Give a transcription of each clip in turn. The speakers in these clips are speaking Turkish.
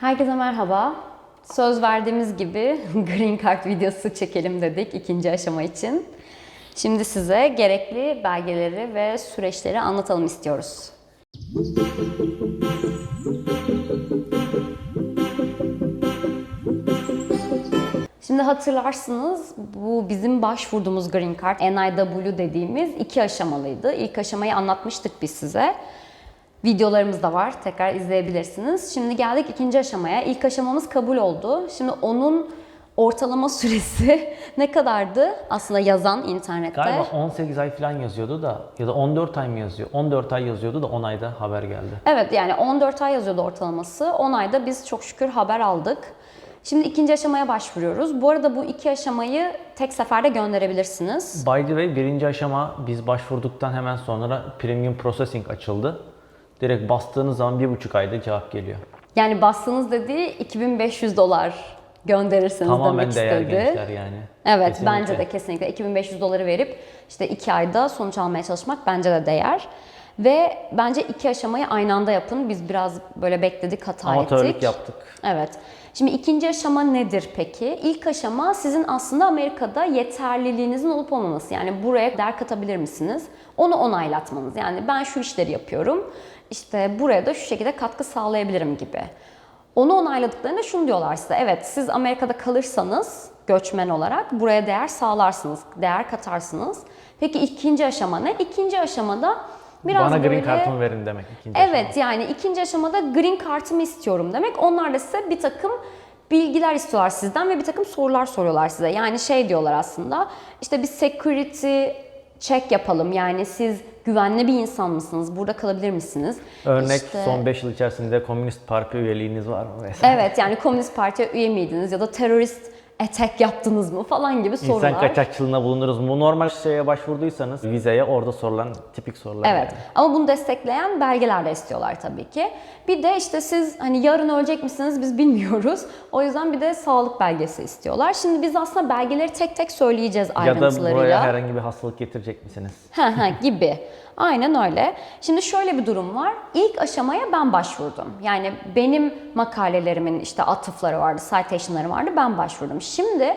Herkese merhaba. Söz verdiğimiz gibi Green Card videosu çekelim dedik ikinci aşama için. Şimdi size gerekli belgeleri ve süreçleri anlatalım istiyoruz. Şimdi hatırlarsınız bu bizim başvurduğumuz Green Card NIW dediğimiz iki aşamalıydı. İlk aşamayı anlatmıştık biz size. Videolarımız da var. Tekrar izleyebilirsiniz. Şimdi geldik ikinci aşamaya. İlk aşamamız kabul oldu. Şimdi onun ortalama süresi ne kadardı? Aslında yazan internette. Galiba 18 ay falan yazıyordu da ya da 14 ay mı yazıyor? 14 ay yazıyordu da 10 ayda haber geldi. Evet yani 14 ay yazıyordu ortalaması. 10 ayda biz çok şükür haber aldık. Şimdi ikinci aşamaya başvuruyoruz. Bu arada bu iki aşamayı tek seferde gönderebilirsiniz. By the way birinci aşama biz başvurduktan hemen sonra premium processing açıldı. Direkt bastığınız zaman bir buçuk ayda cevap geliyor. Yani bastığınız dediği 2500 dolar gönderirsiniz Tamamen demek değer istedi. gençler yani. Evet Kesinlikle. bence de kesinlikle 2500 doları verip işte iki ayda sonuç almaya çalışmak bence de değer. Ve bence iki aşamayı aynı anda yapın. Biz biraz böyle bekledik, hata Amatörlük ettik. yaptık. Evet. Şimdi ikinci aşama nedir peki? İlk aşama sizin aslında Amerika'da yeterliliğinizin olup olmaması. Yani buraya değer katabilir misiniz? Onu onaylatmanız. Yani ben şu işleri yapıyorum. İşte buraya da şu şekilde katkı sağlayabilirim gibi. Onu onayladıklarında şunu diyorlar size. Evet siz Amerika'da kalırsanız göçmen olarak buraya değer sağlarsınız, değer katarsınız. Peki ikinci aşama ne? İkinci aşamada biraz Bana böyle... green kartımı verin demek ikinci Evet yani ikinci aşamada green kartımı istiyorum demek. Onlar da size bir takım bilgiler istiyorlar sizden ve bir takım sorular soruyorlar size. Yani şey diyorlar aslında işte bir security check yapalım. Yani siz güvenli bir insan mısınız? Burada kalabilir misiniz? Örnek İşte- son 5 yıl içerisinde Komünist Parti üyeliğiniz var mı? Vesaire. Evet yani Komünist Parti'ye üye miydiniz ya da terörist attack yaptınız mı falan gibi sorular. İnsan kaçakçılığına bulunuruz mu? Normal şeye başvurduysanız vizeye orada sorulan tipik sorular. Evet. yani. Ama bunu destekleyen belgeler de istiyorlar tabii ki. Bir de işte siz hani yarın ölecek misiniz biz bilmiyoruz. O yüzden bir de sağlık belgesi istiyorlar. Şimdi biz aslında belgeleri tek tek söyleyeceğiz Ya da ayrıntılarıyla. buraya herhangi bir hastalık getirecek misiniz? Ha ha gibi. Aynen öyle. Şimdi şöyle bir durum var. İlk aşamaya ben başvurdum. Yani benim makalelerimin işte atıfları vardı, citation'ları vardı. Ben başvurdum. Şimdi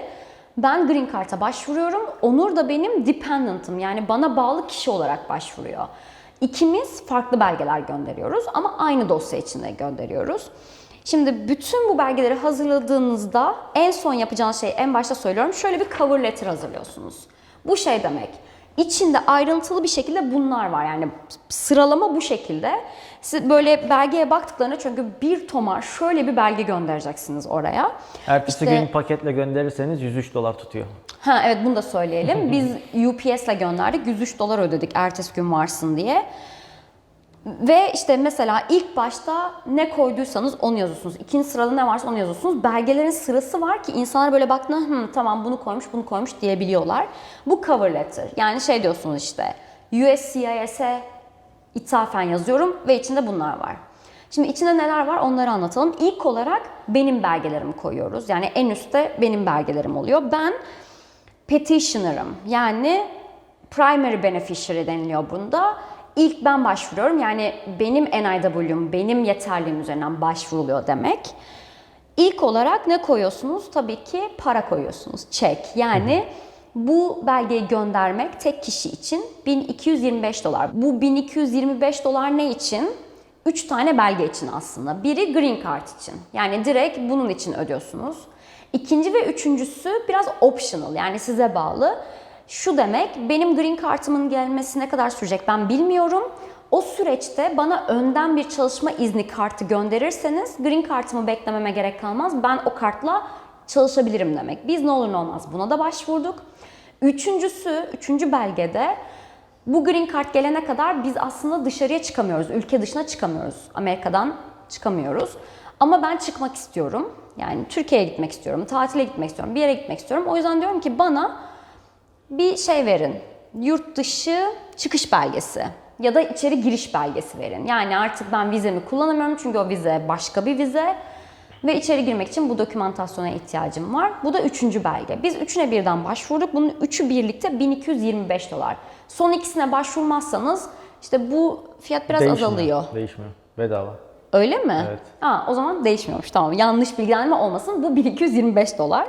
ben Green Card'a başvuruyorum. Onur da benim dependent'ım. Yani bana bağlı kişi olarak başvuruyor. İkimiz farklı belgeler gönderiyoruz ama aynı dosya içinde gönderiyoruz. Şimdi bütün bu belgeleri hazırladığınızda en son yapacağınız şey en başta söylüyorum. Şöyle bir cover letter hazırlıyorsunuz. Bu şey demek. İçinde ayrıntılı bir şekilde bunlar var. Yani sıralama bu şekilde. Siz böyle belgeye baktıklarında çünkü bir tomar şöyle bir belge göndereceksiniz oraya. Ertesi İşte- gün paketle gönderirseniz 103 dolar tutuyor. Ha evet bunu da söyleyelim. Biz UPS'le gönderdik. 103 dolar ödedik ertesi gün varsın diye. Ve işte mesela ilk başta ne koyduysanız onu yazıyorsunuz. İkinci sırada ne varsa onu yazıyorsunuz. Belgelerin sırası var ki insanlar böyle baktığında Hı, tamam bunu koymuş bunu koymuş diyebiliyorlar. Bu cover letter. Yani şey diyorsunuz işte USCIS'e ithafen yazıyorum ve içinde bunlar var. Şimdi içinde neler var onları anlatalım. İlk olarak benim belgelerimi koyuyoruz. Yani en üstte benim belgelerim oluyor. Ben petitioner'ım. Yani primary beneficiary deniliyor bunda. İlk ben başvuruyorum. Yani benim NIW'm, benim yeterliğim üzerinden başvuruluyor demek. İlk olarak ne koyuyorsunuz? Tabii ki para koyuyorsunuz. Çek. Yani bu belgeyi göndermek tek kişi için 1225 dolar. Bu 1225 dolar ne için? 3 tane belge için aslında. Biri green card için. Yani direkt bunun için ödüyorsunuz. İkinci ve üçüncüsü biraz optional yani size bağlı. Şu demek benim green card'ımın gelmesi ne kadar sürecek ben bilmiyorum. O süreçte bana önden bir çalışma izni kartı gönderirseniz green card'ımı beklememe gerek kalmaz. Ben o kartla çalışabilirim demek. Biz ne olur ne olmaz buna da başvurduk. Üçüncüsü, üçüncü belgede bu green card gelene kadar biz aslında dışarıya çıkamıyoruz. Ülke dışına çıkamıyoruz. Amerika'dan çıkamıyoruz. Ama ben çıkmak istiyorum. Yani Türkiye'ye gitmek istiyorum, tatile gitmek istiyorum, bir yere gitmek istiyorum. O yüzden diyorum ki bana bir şey verin. Yurt dışı çıkış belgesi ya da içeri giriş belgesi verin. Yani artık ben vizemi kullanamıyorum çünkü o vize başka bir vize. Ve içeri girmek için bu dokümantasyona ihtiyacım var. Bu da üçüncü belge. Biz üçüne birden başvurduk. Bunun üçü birlikte 1225 dolar. Son ikisine başvurmazsanız işte bu fiyat biraz Değişmiyor, azalıyor. Değişmiyor. Bedava. Öyle mi? Evet. Ha, o zaman değişmiyormuş. Tamam. Yanlış bilgilendirme olmasın. Bu 1225 dolar.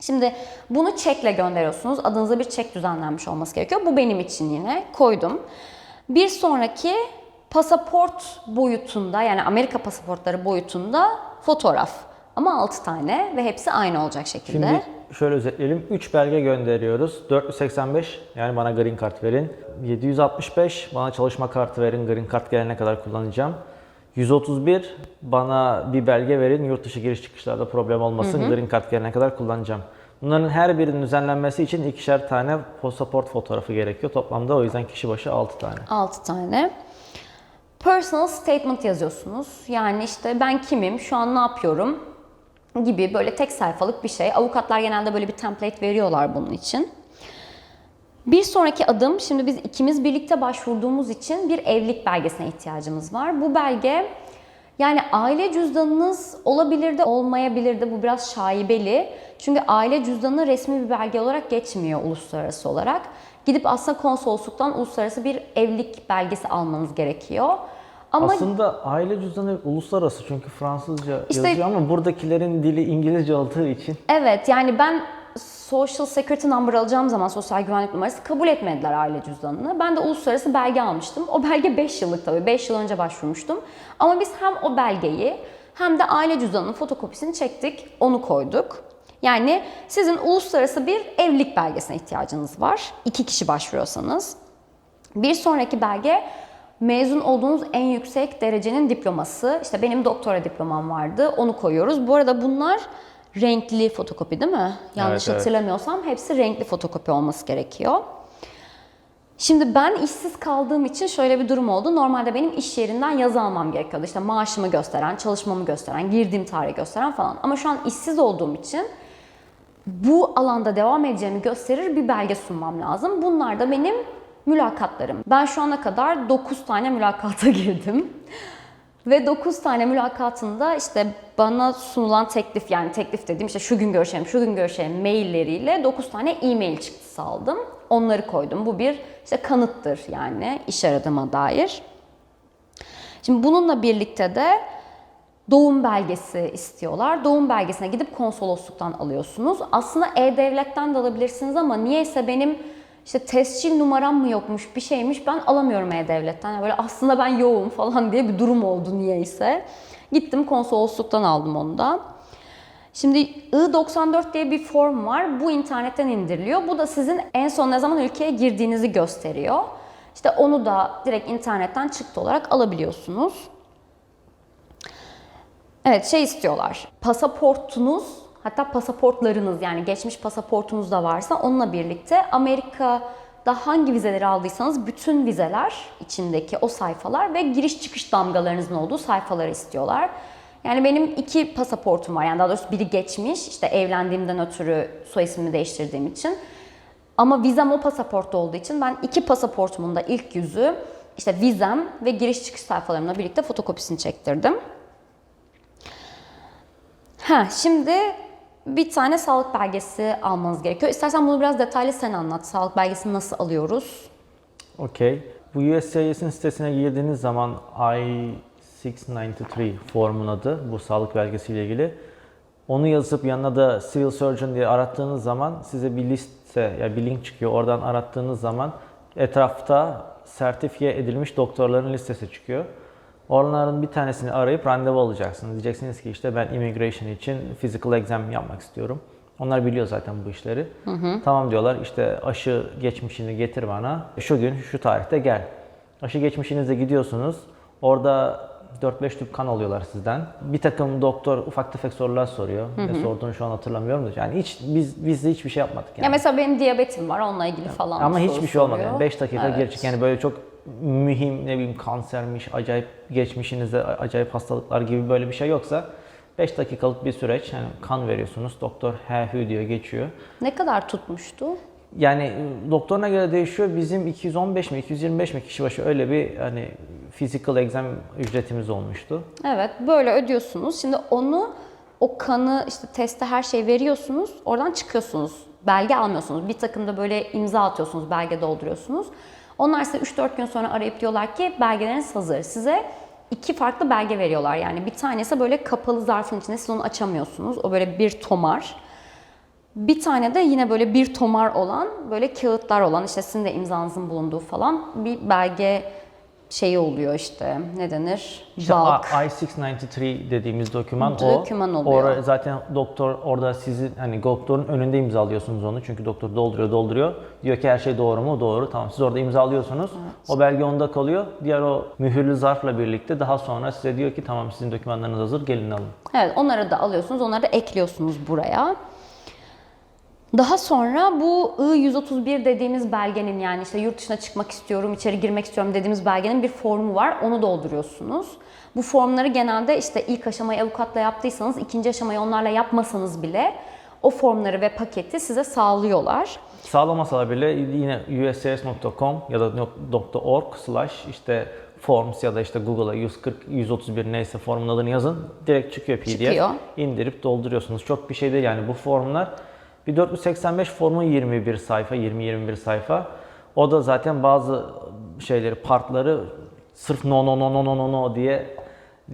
Şimdi bunu çekle gönderiyorsunuz. Adınıza bir çek düzenlenmiş olması gerekiyor. Bu benim için yine koydum. Bir sonraki pasaport boyutunda yani Amerika pasaportları boyutunda fotoğraf. Ama 6 tane ve hepsi aynı olacak şekilde. Şimdi şöyle özetleyelim. 3 belge gönderiyoruz. 485 yani bana green card verin. 765 bana çalışma kartı verin. Green card gelene kadar kullanacağım. 131 bana bir belge verin. Yurt dışı giriş çıkışlarda problem olmasın. Green card gelene kadar kullanacağım. Bunların her birinin düzenlenmesi için ikişer tane pasaport fotoğrafı gerekiyor. Toplamda o yüzden kişi başı 6 tane. 6 tane. Personal statement yazıyorsunuz. Yani işte ben kimim, şu an ne yapıyorum gibi böyle tek sayfalık bir şey. Avukatlar genelde böyle bir template veriyorlar bunun için. Bir sonraki adım, şimdi biz ikimiz birlikte başvurduğumuz için bir evlilik belgesine ihtiyacımız var. Bu belge yani aile cüzdanınız olabilir de olmayabilir de bu biraz şaibeli. Çünkü aile cüzdanı resmi bir belge olarak geçmiyor uluslararası olarak. Gidip aslında konsolosluktan uluslararası bir evlilik belgesi almanız gerekiyor. Ama Aslında aile cüzdanı uluslararası çünkü Fransızca İşte- yazıyor ama buradakilerin dili İngilizce olduğu için Evet yani ben Social Security Number alacağım zaman sosyal güvenlik numarası kabul etmediler aile cüzdanını. Ben de uluslararası belge almıştım. O belge 5 yıllık tabii. 5 yıl önce başvurmuştum. Ama biz hem o belgeyi hem de aile cüzdanının fotokopisini çektik. Onu koyduk. Yani sizin uluslararası bir evlilik belgesine ihtiyacınız var. İki kişi başvuruyorsanız. Bir sonraki belge mezun olduğunuz en yüksek derecenin diploması. İşte benim doktora diplomam vardı. Onu koyuyoruz. Bu arada bunlar renkli fotokopi değil mi? Yanlış evet. hatırlamıyorsam hepsi renkli fotokopi olması gerekiyor. Şimdi ben işsiz kaldığım için şöyle bir durum oldu. Normalde benim iş yerinden yazı almam gerekiyordu. İşte maaşımı gösteren, çalışmamı gösteren, girdiğim tarihi gösteren falan. Ama şu an işsiz olduğum için bu alanda devam edeceğimi gösterir bir belge sunmam lazım. Bunlar da benim mülakatlarım. Ben şu ana kadar 9 tane mülakata girdim. Ve 9 tane mülakatında işte bana sunulan teklif yani teklif dediğim işte şu gün görüşelim, şu gün görüşelim mailleriyle 9 tane e-mail çıktısı aldım. Onları koydum. Bu bir işte kanıttır yani iş aradığıma dair. Şimdi bununla birlikte de doğum belgesi istiyorlar. Doğum belgesine gidip konsolosluktan alıyorsunuz. Aslında E-Devlet'ten de alabilirsiniz ama niyeyse benim işte tescil numaram mı yokmuş bir şeymiş ben alamıyorum E-Devlet'ten. Yani böyle aslında ben yoğum falan diye bir durum oldu niyeyse. Gittim konsolosluktan aldım onu da. Şimdi I-94 diye bir form var. Bu internetten indiriliyor. Bu da sizin en son ne zaman ülkeye girdiğinizi gösteriyor. İşte onu da direkt internetten çıktı olarak alabiliyorsunuz. Evet şey istiyorlar. Pasaportunuz hatta pasaportlarınız yani geçmiş pasaportunuz da varsa onunla birlikte Amerika'da hangi vizeleri aldıysanız bütün vizeler içindeki o sayfalar ve giriş çıkış damgalarınızın olduğu sayfaları istiyorlar. Yani benim iki pasaportum var. Yani daha doğrusu biri geçmiş. işte evlendiğimden ötürü soy ismimi değiştirdiğim için. Ama vizem o pasaportta olduğu için ben iki pasaportumun da ilk yüzü işte vizem ve giriş çıkış sayfalarımla birlikte fotokopisini çektirdim. Ha, şimdi bir tane sağlık belgesi almanız gerekiyor. İstersen bunu biraz detaylı sen anlat. Sağlık belgesini nasıl alıyoruz? Okey. Bu USCIS'in sitesine girdiğiniz zaman I-693 formun adı bu sağlık belgesiyle ilgili. Onu yazıp yanına da Civil Surgeon diye arattığınız zaman size bir liste ya bir link çıkıyor. Oradan arattığınız zaman etrafta sertifiye edilmiş doktorların listesi çıkıyor. Onların bir tanesini arayıp randevu alacaksınız. Diyeceksiniz ki işte ben immigration için physical exam yapmak istiyorum. Onlar biliyor zaten bu işleri. Tamam diyorlar işte aşı geçmişini getir bana. Şu gün şu tarihte gel. Aşı geçmişinizde gidiyorsunuz. Orada 4-5 tüp kan alıyorlar sizden. Bir takım doktor ufak tefek sorular soruyor. Ne sorduğunu şu an hatırlamıyorum da. Yani hiç biz biz de hiçbir şey yapmadık yani. Ya mesela benim diyabetim var onunla ilgili falan. Ama hiçbir şey olmadı. Yani 5 dakika Evet. geri çık. Yani böyle çok mühim ne bileyim kansermiş, acayip geçmişinizde acayip hastalıklar gibi böyle bir şey yoksa 5 dakikalık bir süreç. Yani kan veriyorsunuz. Doktor he hü diyor geçiyor. Ne kadar tutmuştu? Yani e, doktoruna göre değişiyor. Bizim 215 mi 225 mi kişi başı öyle bir hani physical exam ücretimiz olmuştu. Evet böyle ödüyorsunuz. Şimdi onu o kanı işte teste her şey veriyorsunuz. Oradan çıkıyorsunuz. Belge almıyorsunuz. Bir takım da böyle imza atıyorsunuz. Belge dolduruyorsunuz. Onlar size 3-4 gün sonra arayıp diyorlar ki belgeleriniz hazır. Size iki farklı belge veriyorlar. Yani bir tanesi böyle kapalı zarfın içinde siz onu açamıyorsunuz. O böyle bir tomar. Bir tane de yine böyle bir tomar olan, böyle kağıtlar olan, işte sizin de imzanızın bulunduğu falan bir belge şeyi oluyor işte. Ne denir? İşte Bulk. I- I-693 dediğimiz doküman o. Doküman oluyor. Orada zaten doktor orada sizi hani doktorun önünde imzalıyorsunuz onu. Çünkü doktor dolduruyor dolduruyor. Diyor ki her şey doğru mu? Doğru. Tamam siz orada imzalıyorsunuz. O belge onda kalıyor. Diğer o mühürlü zarfla birlikte daha sonra size diyor ki tamam sizin dokümanlarınız hazır gelin alın. Evet onları da alıyorsunuz, onları da ekliyorsunuz buraya. Daha sonra bu I-131 dediğimiz belgenin yani işte yurt dışına çıkmak istiyorum, içeri girmek istiyorum dediğimiz belgenin bir formu var. Onu dolduruyorsunuz. Bu formları genelde işte ilk aşamayı avukatla yaptıysanız ikinci aşamayı onlarla yapmasanız bile o formları ve paketi size sağlıyorlar. Sağlamasalar bile yine uscs.com ya da .org slash işte forms ya da işte Google'a 140 131 neyse formun adını yazın. Direkt çıkıyor PDF. Çıkıyor. indirip dolduruyorsunuz. Çok bir şey değil yani bu formlar. Bir 485 formu 21 sayfa, 20-21 sayfa. O da zaten bazı şeyleri, partları sırf no no no no no no no diye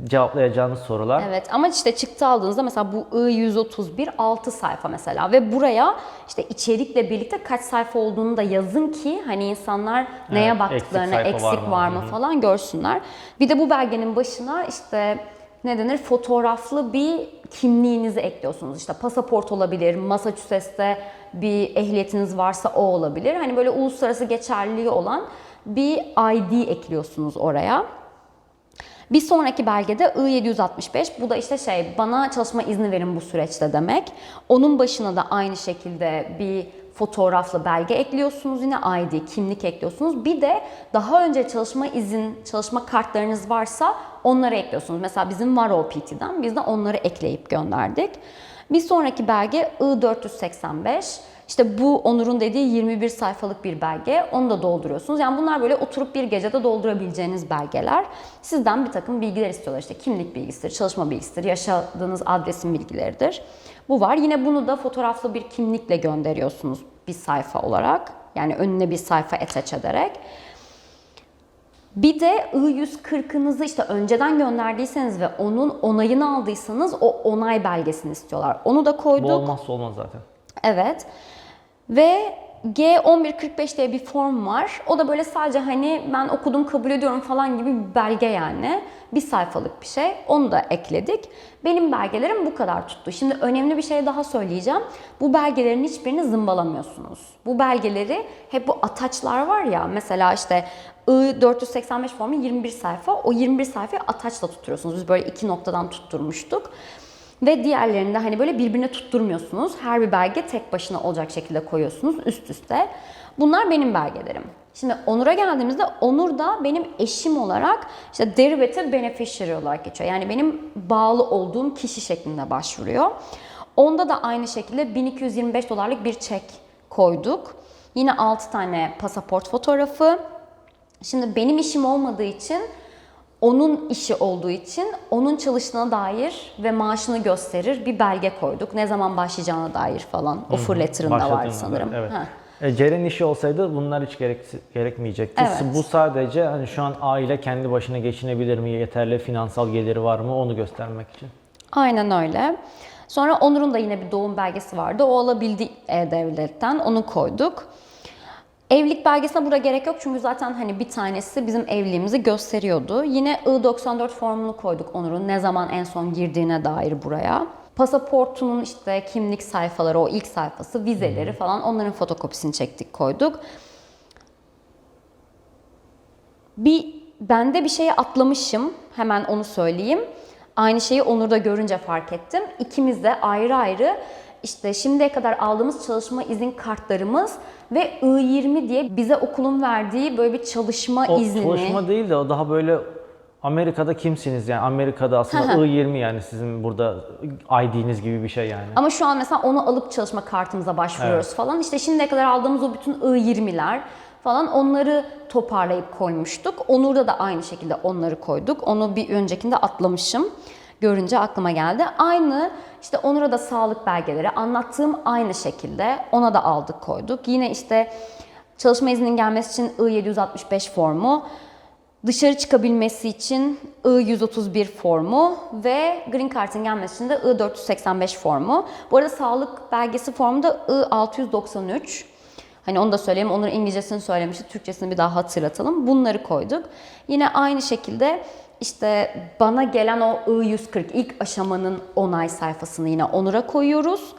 cevaplayacağınız sorular. Evet ama işte çıktı aldığınızda mesela bu I-131 6 sayfa mesela ve buraya işte içerikle birlikte kaç sayfa olduğunu da yazın ki hani insanlar neye Evet, baktıklarını, eksik eksik, var var mı? mı, Hı hı. falan görsünler. Bir de bu belgenin başına işte ne denir fotoğraflı bir kimliğinizi ekliyorsunuz. İşte pasaport olabilir, Massachusetts'te bir ehliyetiniz varsa o olabilir. Hani böyle uluslararası geçerliliği olan bir ID ekliyorsunuz oraya. Bir sonraki belgede I-765 bu da işte şey bana çalışma izni verin bu süreçte demek. Onun başına da aynı şekilde bir fotoğraflı belge ekliyorsunuz yine ID, kimlik ekliyorsunuz. Bir de daha önce çalışma izin, çalışma kartlarınız varsa onları ekliyorsunuz. Mesela bizim var OPT'den biz de onları ekleyip gönderdik. Bir sonraki belge I-485. İşte bu Onur'un dediği 21 sayfalık bir belge. Onu da dolduruyorsunuz. Yani bunlar böyle oturup bir gecede doldurabileceğiniz belgeler. Sizden bir takım bilgiler istiyorlar. İşte kimlik bilgisidir, çalışma bilgisidir, yaşadığınız adresin bilgileridir. Bu var. Yine bunu da fotoğraflı bir kimlikle gönderiyorsunuz bir sayfa olarak. Yani önüne bir sayfa attach ederek. Bir de I-140'ınızı işte önceden gönderdiyseniz ve onun onayını aldıysanız o onay belgesini istiyorlar. Onu da koyduk. Bu olmazsa olmaz zaten. Evet. Ve G1145 diye bir form var. O da böyle sadece hani ben okudum kabul ediyorum falan gibi bir belge yani. Bir sayfalık bir şey. Onu da ekledik. Benim belgelerim bu kadar tuttu. Şimdi önemli bir şey daha söyleyeceğim. Bu belgelerin hiçbirini zımbalamıyorsunuz. Bu belgeleri hep bu ataçlar var ya mesela işte I-485 formu 21 sayfa. O 21 sayfayı ataçla tutuyorsunuz. Biz böyle iki noktadan tutturmuştuk. Ve diğerlerini de hani böyle birbirine tutturmuyorsunuz. Her bir belge tek başına olacak şekilde koyuyorsunuz üst üste. Bunlar benim belgelerim. Şimdi Onur'a geldiğimizde Onur da benim eşim olarak işte derivative beneficiary olarak geçiyor. Yani benim bağlı olduğum kişi şeklinde başvuruyor. Onda da aynı şekilde 1225 dolarlık bir çek koyduk. Yine 6 tane pasaport fotoğrafı. Şimdi benim işim olmadığı için onun işi olduğu için onun çalıştığına dair ve maaşını gösterir bir belge koyduk. Ne zaman başlayacağına dair falan. Offer letter'ında var Başladığında, sanırım. Evet. Ha. E, Ceren işi olsaydı bunlar hiç gerek, gerekmeyecekti. Evet. Bu sadece hani şu an aile kendi başına geçinebilir mi, yeterli finansal geliri var mı onu göstermek için. Aynen öyle. Sonra Onur'un da yine bir doğum belgesi vardı. O alabildi E-Devlet'ten. Onu koyduk. Evlilik belgesine burada gerek yok çünkü zaten hani bir tanesi bizim evliliğimizi gösteriyordu. Yine I-94 formunu koyduk Onur'un ne zaman en son girdiğine dair buraya. Pasaportunun işte kimlik sayfaları, o ilk sayfası, vizeleri falan onların fotokopisini çektik koyduk. Bir bende bir şeyi atlamışım. Hemen onu söyleyeyim. Aynı şeyi Onur'da görünce fark ettim. İkimiz de ayrı ayrı işte şimdiye kadar aldığımız çalışma izin kartlarımız ve I-20 diye bize okulun verdiği böyle bir çalışma O iznini. çalışma değil de o daha böyle Amerika'da kimsiniz yani Amerika'da aslında I-20 yani sizin burada ID'niz gibi bir şey yani. Ama şu an mesela onu alıp çalışma kartımıza başvuruyoruz falan. İşte şimdiye kadar aldığımız o bütün I-20'ler falan onları toparlayıp koymuştuk. Onur'da da aynı şekilde onları koyduk. Onu bir öncekinde atlamışım. Görünce aklıma geldi. Aynı işte Onur'a da sağlık belgeleri anlattığım aynı şekilde ona da aldık koyduk. Yine işte çalışma izninin gelmesi için I-765 formu dışarı çıkabilmesi için I-131 formu ve Green Card'ın gelmesi için de I-485 formu. Bu arada sağlık belgesi formu da I-693. Hani onu da söyleyeyim. Onların İngilizcesini söylemiştik. Türkçesini bir daha hatırlatalım. Bunları koyduk. Yine aynı şekilde işte bana gelen o I-140 ilk aşamanın onay sayfasını yine Onur'a koyuyoruz.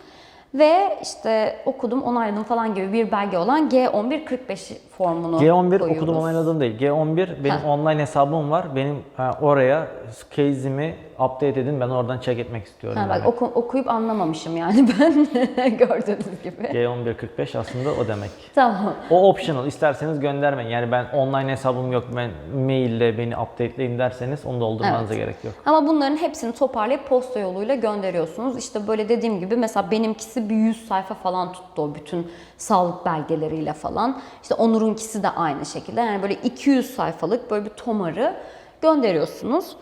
Ve işte okudum, onayladım falan gibi bir belge olan G1145 formunu G11 koyuyoruz. okudum onayladım değil. G11 benim Ha. online hesabım var. Benim ha, oraya case'imi update edin. Ben oradan check etmek istiyorum. Ha, bak demek. oku- okuyup anlamamışım yani ben gördüğünüz gibi. G1145 aslında o demek. Tamam. O optional. İsterseniz göndermeyin. Yani ben online hesabım yok. Ben maille beni updateleyin derseniz onu doldurmanıza gerek yok. Ama bunların hepsini toparlayıp posta yoluyla gönderiyorsunuz. İşte böyle dediğim gibi mesela benimkisi bir 100 sayfa falan tuttu o bütün sağlık belgeleriyle falan. İşte Onur'unkisi de aynı şekilde. Yani böyle 200 sayfalık böyle bir tomarı gönderiyorsunuz.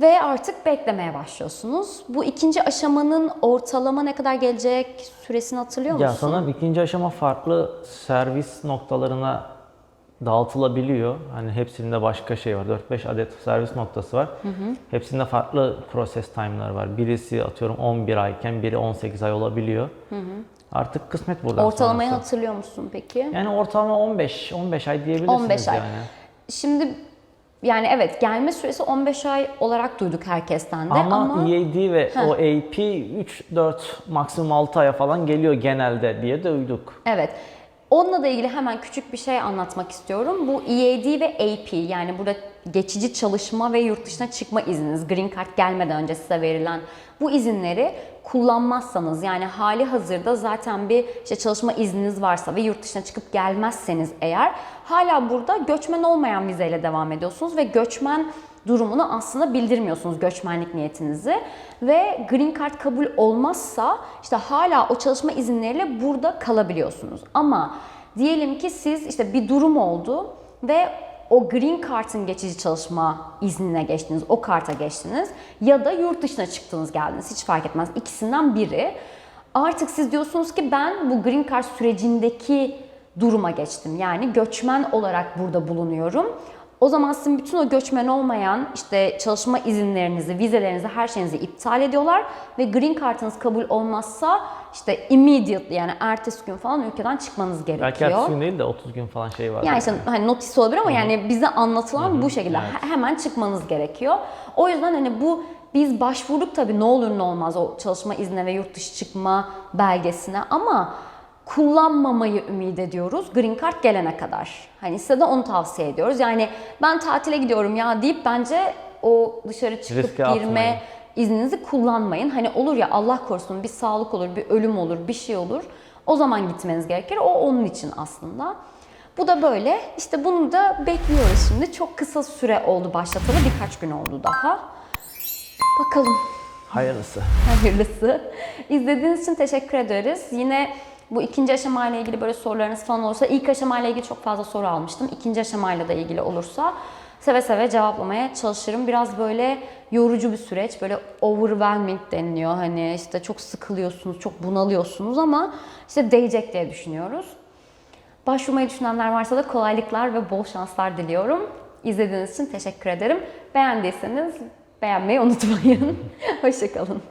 Ve artık beklemeye başlıyorsunuz. Bu ikinci aşamanın ortalama ne kadar gelecek süresini hatırlıyor musun? Ya sanırım ikinci aşama farklı servis noktalarına dağıtılabiliyor. Hani hepsinde başka şey var. 4-5 adet servis noktası var. Hepsinde farklı proses time'lar var. Birisi atıyorum 11 ayken biri 18 ay olabiliyor. Artık kısmet buradan Ortalamayı sonrası. hatırlıyor musun peki? Yani ortalama 15 15 ay diyebilirsiniz 15 ay. yani. Şimdi yani evet gelme süresi 15 ay olarak duyduk herkesten de Ama, ama, EAD ve o AP 3-4 maksimum 6 aya falan geliyor genelde diye de duyduk. evet. Onunla da ilgili hemen küçük bir şey anlatmak istiyorum. Bu EAD ve AP yani burada geçici çalışma ve yurt dışına çıkma izniniz, Green Card gelmeden önce size verilen bu izinleri kullanmazsanız yani hali hazırda zaten bir işte çalışma izniniz varsa ve yurt dışına çıkıp gelmezseniz eğer hala burada göçmen olmayan vizeyle devam ediyorsunuz ve göçmen durumunu aslında bildirmiyorsunuz göçmenlik niyetinizi ve green card kabul olmazsa işte hala o çalışma izinleriyle burada kalabiliyorsunuz. Ama diyelim ki siz işte bir durum oldu ve o green card'ın geçici çalışma iznine geçtiniz, o karta geçtiniz ya da yurt dışına çıktınız geldiniz hiç fark etmez ikisinden biri. Artık siz diyorsunuz ki ben bu green card sürecindeki duruma geçtim. Yani göçmen olarak burada bulunuyorum. O zaman sizin bütün o göçmen olmayan işte çalışma izinlerinizi, vizelerinizi, her şeyinizi iptal ediyorlar ve green card'ınız kabul olmazsa işte immediately yani ertesi gün falan ülkeden çıkmanız gerekiyor. Belki ertesi gün değil de 30 gün falan şey var. Yani işte hani notis olabilir ama yani bize anlatılan bu şekilde evet. He- hemen çıkmanız gerekiyor. O yüzden hani bu biz başvurduk tabii ne olur ne olmaz o çalışma iznine ve yurt dışı çıkma belgesine ama kullanmamayı ümit ediyoruz Green Card gelene kadar. Hani size de onu tavsiye ediyoruz. Yani ben tatile gidiyorum ya deyip bence o dışarı çıkıp Riske girme atmayın. izninizi kullanmayın. Hani olur ya Allah korusun bir sağlık olur, bir ölüm olur, bir şey olur. O zaman gitmeniz gerekir. O onun için aslında. Bu da böyle. İşte bunu da bekliyoruz şimdi. Çok kısa süre oldu başlatalı. Birkaç gün oldu daha. Bakalım Hayırlısı. hayırlısı. İzlediğiniz için teşekkür ederiz. Yine bu ikinci aşamayla ilgili böyle sorularınız falan olursa, ilk aşamayla ilgili çok fazla soru almıştım. İkinci aşamayla da ilgili olursa seve seve cevaplamaya çalışırım. Biraz böyle yorucu bir süreç, böyle overwhelming deniliyor. Hani işte çok sıkılıyorsunuz, çok bunalıyorsunuz ama işte değecek diye düşünüyoruz. Başvurmayı düşünenler varsa da kolaylıklar ve bol şanslar diliyorum. İzlediğiniz için teşekkür ederim. Beğendiyseniz beğenmeyi unutmayın. Hoşçakalın.